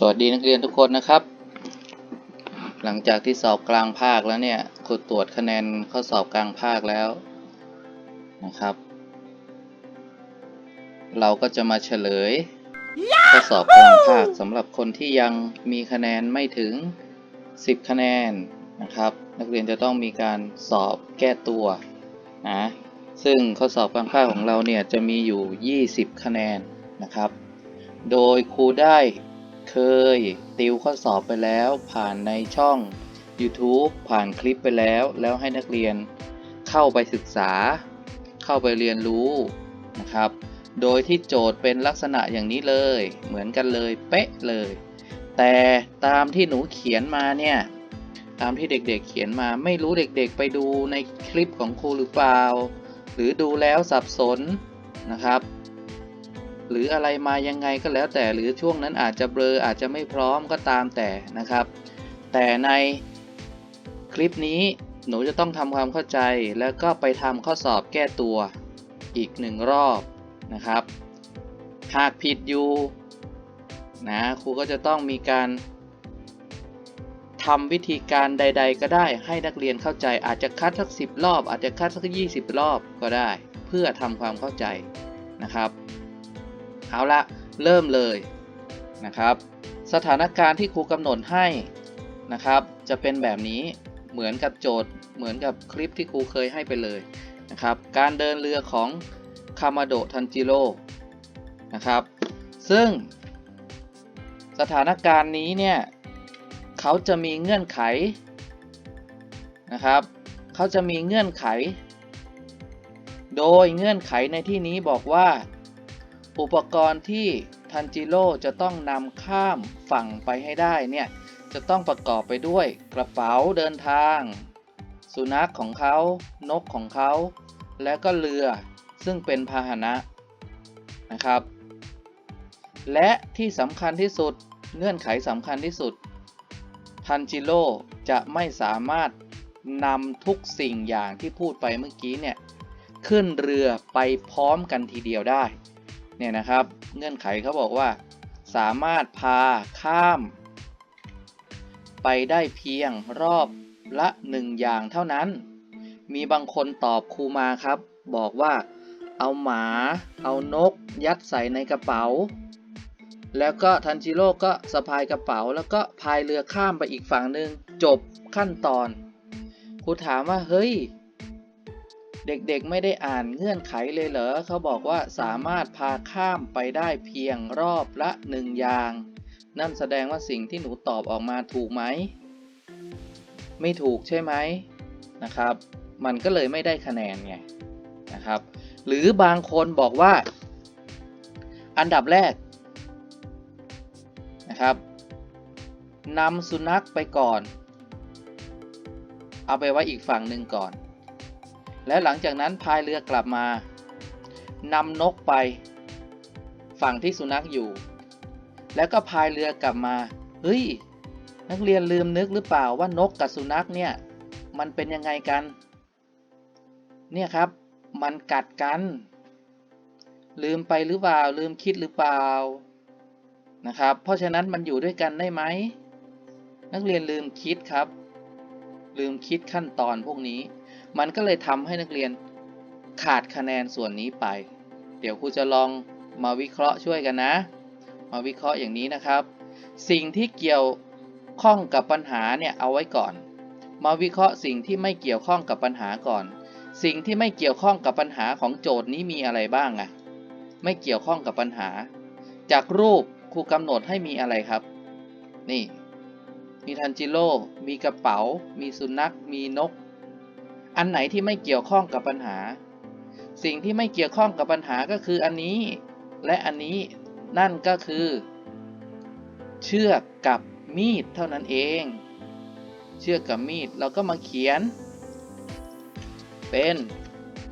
สวัสดีนักเรียนทุกคนนะครับ หลังจากที่สอบกลางภาคแล้วเนี่ยครูตรวจคะแนนข้อสอบกลางภาคแล้วนะครับ เราก็จะมาเฉลย ข้อสอบกลางภาคสำหรับคนที่ยังมีคะแนนไม่ถึง 10 คะแนนนะครับ นักเรียนจะต้องมีการสอบแก้ตัวนะซึ่งข้อสอบกลางภาคของเราเนี่ยจะมีอยู่ 20 คะแนนนะครับ โดยครูได้ เคย ติวข้อสอบไปแล้วผ่านในช่อง YouTube ผ่านคลิปไปแล้ว แล้วให้นักเรียนเข้าไปศึกษา เข้าไปเรียนรู้นะครับ โดยที่โจทย์เป็นลักษณะอย่างนี้เลย เหมือนกันเลยเป๊ะเลย แต่ตามที่หนูเขียนมาเนี่ยตามที่เด็กๆเขียนมาไม่รู้เด็กๆ ไปดูในคลิปของครูหรือเปล่า หรือดูแล้วสับสนนะครับ หรืออะไรมายังไงก็แล้วแต่หรือช่วงนั้นอาจจะเบลออาจจะไม่พร้อมก็ตามแต่นะครับ แต่ในคลิปนี้หนูจะต้องทำความเข้าใจแล้วก็ไปทำข้อสอบแก้ตัวอีกหนึ่งรอบนะครับ หากผิดอยู่นะครูก็จะต้องมีการทำวิธีการใด ๆ ก็ได้ให้นักเรียนเข้าใจอาจจะคัดสักสิบรอบ อาจจะคัดสักยี่สิบรอบก็ได้ เพื่อทำความเข้าใจนะครับ เอาละเริ่มเลยนะครับ สถานการณ์ที่ครูกำหนดให้นะครับ จะเป็นแบบนี้เหมือนกับโจทย์เหมือนกับคลิปที่ครูเคยให้ไปเลยนะครับ การเดินเรือของคามาโดทันจิโร่นะครับ ซึ่งสถานการณ์นี้เนี่ยเขาจะมีเงื่อนไขนะครับ เขาจะมีเงื่อนไข โดยเงื่อนไขในที่นี้บอกว่า อุปกรณ์ที่ทันจิโร่จะต้องนำข้ามฝั่งไปให้ได้เนี่ยจะต้องประกอบไปด้วยกระเป๋าเดินทาง สุนัขของเขา นกของเขา และก็เรือซึ่งเป็นพาหนะนะครับ และที่สำคัญที่สุดเงื่อนไขสำคัญที่สุด ทันจิโร่จะไม่สามารถนำทุกสิ่งอย่างที่พูดไปเมื่อกี้เนี่ยขึ้นเรือไปพร้อมกันทีเดียวได้ เนี่ยนะครับ เงื่อนไขเขาบอกว่า สามารถพาข้าม ไปได้เพียงรอบละหนึ่งอย่างเท่านั้น มีบางคนตอบครูมาครับ บอกว่า เอาหมา เอานก ยัดใส่ในกระเป๋า แล้วก็ทันจิโร่ก็สะพายกระเป๋า แล้วก็พายเรือข้ามไปอีกฝั่งหนึ่งจบขั้นตอนครูถามว่าเฮ้ย เด็กๆไม่ได้อ่านเงื่อนไขเลยเหรอเขาบอกว่าสามารถพาข้ามไปได้เพียงรอบละหนึ่งอย่าง นั่นแสดงว่าสิ่งที่หนูตอบออกมาถูกไหม ไม่ถูกใช่ไหมนะครับ มันก็เลยไม่ได้คะแนนไงนะครับ หรือบางคนบอกว่า อันดับแรกนะครับนำสุนัขไปก่อน เอาไปไว้อีกฝั่งหนึ่งก่อน แล้วหลังจากนั้นพายเรือกลับมานำนกไป ฝั่งที่สุนัขอยู่ แล้วก็พายเรือกลับมา เฮ้ย นักเรียนลืมนึกหรือเปล่าว่านกกับสุนัขเนี่ย มันเป็นยังไงกัน เนี่ยครับ มันกัดกัน ลืมไปหรือเปล่า ลืมคิดหรือเปล่า นะครับ เพราะฉะนั้นมันอยู่ด้วยกันได้ไหม นักเรียนลืมคิดครับ ลืมคิดขั้นตอนพวกนี้ มันก็เลยทำให้นักเรียนขาดคะแนนส่วนนี้ไป เดี๋ยวครูจะลองมาวิเคราะห์ช่วยกันนะ มาวิเคราะห์อย่างนี้นะครับ สิ่งที่เกี่ยวข้องกับปัญหาเนี่ยเอาไว้ก่อน มาวิเคราะห์สิ่งที่ไม่เกี่ยวข้องกับปัญหาก่อน สิ่งที่ไม่เกี่ยวข้องกับปัญหาของโจทย์นี้มีอะไรบ้างอะไม่เกี่ยวข้องกับปัญหา จากรูปครูกำหนดให้มีอะไรครับ นี่ มีทันจิโร่ มีกระเป๋า มีสุนัข มีนก อันไหนที่ไม่เกี่ยวข้องกับปัญหา สิ่งที่ไม่เกี่ยวข้องกับปัญหาก็คืออันนี้ และอันนี้นั่นก็คือ เชือกกับมีดเท่านั้นเอง เชือกกับมีดเราก็มาเขียน เป็น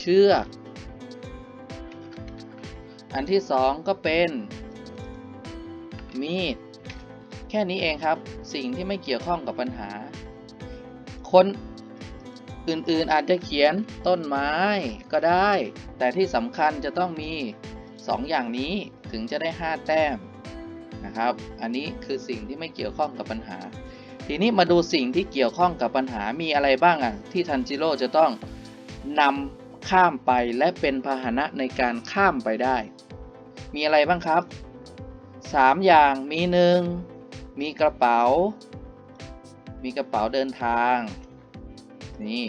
เชือก อันที่สองก็เป็นมีด แค่นี้เองครับ สิ่งที่ไม่เกี่ยวข้องกับปัญหา คน อื่นๆอาจจะเขียนต้นไม้ก็ได้ แต่ที่สำคัญจะต้องมี 2 อย่างนี้ถึงจะได้ 5 แต้มนะครับ อันนี้คือสิ่งที่ไม่เกี่ยวข้องกับปัญหา ทีนี้มาดูสิ่งที่เกี่ยวข้องกับปัญหามีอะไรบ้างอะที่ทันจิโร่จะต้องนำข้ามไปและเป็นพาหนะในการข้ามไปได้ มีอะไรบ้างครับ 3 อย่างมีหนึ่งมีกระเป๋า มีกระเป๋าเดินทาง นี่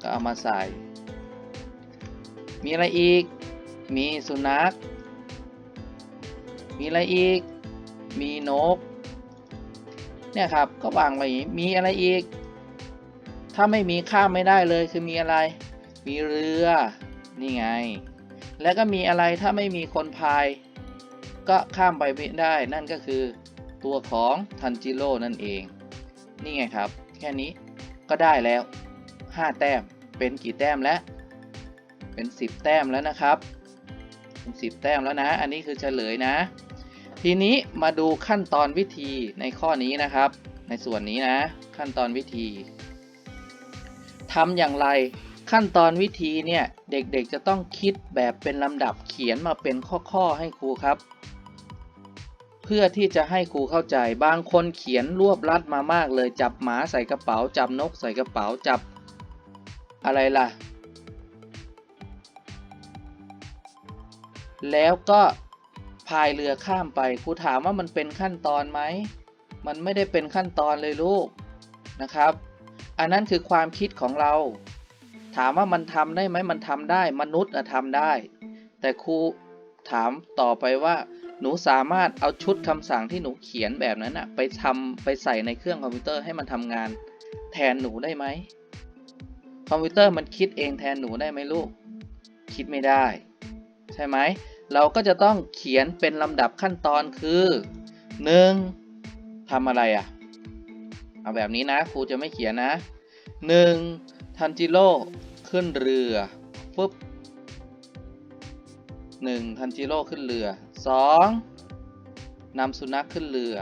ก็เอามาใส่ มีอะไรอีก มีสุนัข มีอะไรอีก มีนก เนี่ยครับ ก็วางไว้มีอะไรอีก ถ้าไม่มีข้ามไม่ได้เลยคือมีอะไร มีเรือ นี่ไง แล้วก็มีอะไรถ้าไม่มีคนพาย ก็ข้ามไปไม่ได้ นั่นก็คือตัวของทันจิโร่นั่นเอง นี่ไงครับ แค่นี้ ก็ได้แล้ว 5 แต้มเป็นกี่แต้มแล้ว เป็น 10 แต้มแล้วนะครับเป็น10 แต้มแล้วนะ อันนี้คือเฉลยนะ ทีนี้มาดูขั้นตอนวิธีในข้อนี้นะครับ ในส่วนนี้นะ ขั้นตอนวิธีทำอย่างไรขั้นตอนวิธีเนี่ยเด็กๆจะต้องคิดแบบเป็นลำดับเขียนมาเป็นข้อๆให้ครูครับ เพื่อที่จะให้ครูเข้าใจ บางคนเขียนรวบรัดมามากเลย จับหมาใส่กระเป๋า จับนกใส่กระเป๋า จับอะไรล่ะ แล้วก็พายเรือข้ามไป ครูถามว่ามันเป็นขั้นตอนไหม มันไม่ได้เป็นขั้นตอนเลยลูกนะครับ อันนั้นคือความคิดของเรา ถามว่ามันทำได้ไหม มันทำได้ มนุษย์อะทำได้ แต่ครูถามต่อไปว่า หนูสามารถเอาชุดคำสั่งที่หนูเขียนแบบนั้นอะไปทำไปใส่ในเครื่องคอมพิวเตอร์ให้มันทำงาน แทนหนูได้ไหมคอมพิวเตอร์มันคิดเองแทนหนูได้ไหมลูก คิดไม่ได้ ใช่ไหม เราก็จะต้องเขียนเป็นลำดับขั้นตอนคือ 1. ทำอะไรอะ่ะ เอาแบบนี้นะครูจะไม่เขียนนะ 1. ทันจิโร่ขึ้นเรือปุ๊บ 1. ทันจิโร่ขึ้นเรือ 2. นำสุนัขขึ้นเรือ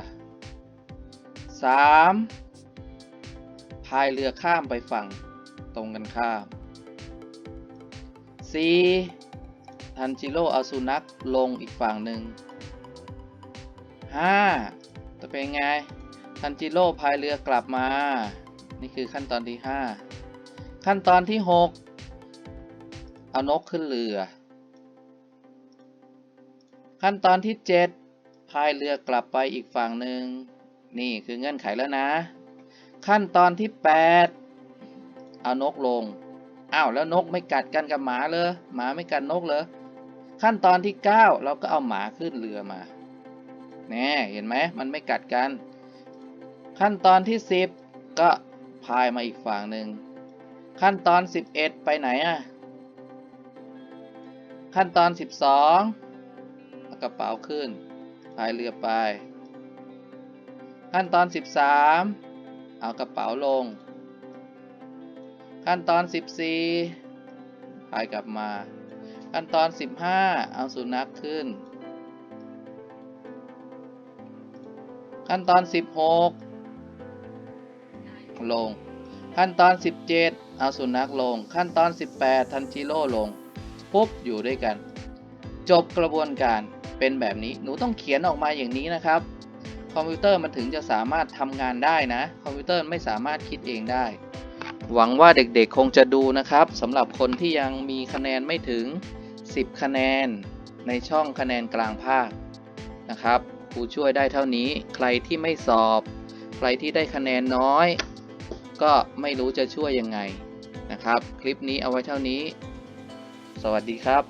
3. พายเรือข้ามไปฝั่งตรงกันข้าม 4. ทันจิโร่เอาสุนัขลงอีกฝั่งหนึ่ง 5. จะเป็นไง ทันจิโร่พายเรือกลับมา นี่คือขั้นตอนที่ 5 ขั้นตอนที่ 6 เอานกขึ้นเรือ ขั้นตอนที่ 7 พายเรือกลับไปอีกฝั่งหนึ่ง นี่คือเงื่อนไขแล้วนะ ขั้นตอนที่ 8 เอานกลง อ้าวแล้วนกไม่กัดกันกับหมาเลยหมาไม่กัดนกเลยขั้นตอนที่ 9 เราก็เอาหมาขึ้นเรือมาแน่เห็นไหมมันไม่กัดกัน ขั้นตอนที่ 10 ก็พายมาอีกฝั่งหนึ่ง ขั้นตอน 11 ไปไหนอะขั้นตอน 12 เอากระเป๋าขึ้นพายเรือไป ขั้นตอน 13 เอากระเป๋าลง ขั้นตอน 14พายกลับมา ขั้นตอน 15 เอาสุนัขขึ้น ขั้นตอน 16 ลง ขั้นตอน 17 เอาสุนัขลง ขั้นตอน 18 ทันจิโร่ลง ปุ๊บ อยู่ด้วยกัน จบกระบวนการเป็นแบบนี้หนูต้องเขียนออกมาอย่างนี้นะครับ คอมพิวเตอร์มันถึงจะสามารถทำงานได้นะ คอมพิวเตอร์ไม่สามารถคิดเองได้ หวังว่าเด็กๆคงจะดูนะครับสำหรับคนที่ยังมีคะแนนไม่ถึง 10 คะแนน ในช่องคะแนนกลางภาคนะครับครูช่วยได้เท่านี้ ใครที่ไม่สอบ ใครที่ได้คะแนนน้อย ก็ไม่รู้จะช่วยยังไงนะครับ คลิปนี้เอาไว้เท่านี้ สวัสดีครับ